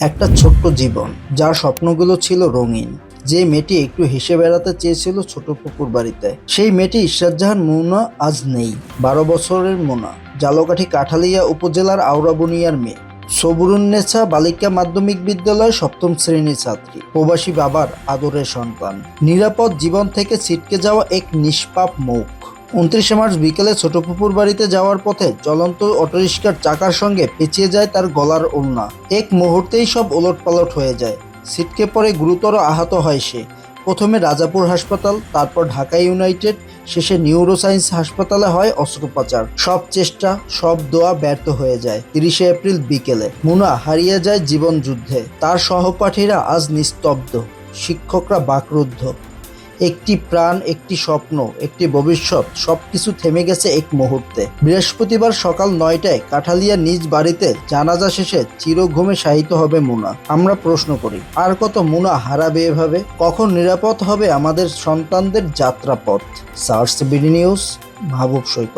একটা ছোট্ট জীবন, যার স্বপ্নগুলো ছিল রঙিন। যে মেয়েটি একটু হেসে বেড়াতে চেয়েছিল ছোট পুকুর বাড়িতে। সেই মেয়েটি জাহান মুনা আজ নেই। বারো বছরের মোনা, জালকাঠি কাঠালিয়া উপজেলার আউরাবুনিয়ার মেয়ে। সবরুন্নেছা বালিকা মাধ্যমিক বিদ্যালয় সপ্তম শ্রেণির ছাত্রী। প্রবাসী বাবার আদরের সন্তান। নিরাপদ জীবন থেকে ছিটকে যাওয়া এক নিষ্পাপ মুখ উনত্রিশে মার্চ বিকেলে ছোট পুকুর বাড়িতে যাওয়ার পথে চলন্ত অটোরিক্সার চাকার সঙ্গে পেঁচিয়ে যায় তার গলার ওড়না। এক মুহূর্তেই সব ওলটপালট হয়ে যায়। ছিটকে পড়ে গুরুতর আহত হয় সে। প্রথমে রাজাপুর হাসপাতাল, তারপর ঢাকা ইউনাইটেড, শেষে নিউরোসায়েন্স হাসপাতালে হয় অস্ত্রোপচার। সব চেষ্টা, সব দোয়া ব্যর্থ হয়ে যায় তিরিশে এপ্রিল বিকেলে। মুনা হারিয়ে যায় জীবন যুদ্ধে। তার সহপাঠীরা আজ নিস্তব্ধ। শিক্ষকরা বাকরুদ্ধ। একটি প্রাণ, একটি স্বপ্ন, একটি ভবিষ্যৎ, সবকিছু থেমে গেছে এক মুহূর্তে। বৃহস্পতিবার সকাল নয়টায় কাঠালিয়া নিজ বাড়িতে জানাজা শেষে চিরঘুমে শায়িত হবে মুনা। আমরা প্রশ্ন করি, আর কত মুনা হারাবে এভাবে? কখন নিরাপদ হবে আমাদের সন্তানদের যাত্রাপথ? সার্স বিডি নিউজ মাহবুব সৈকত।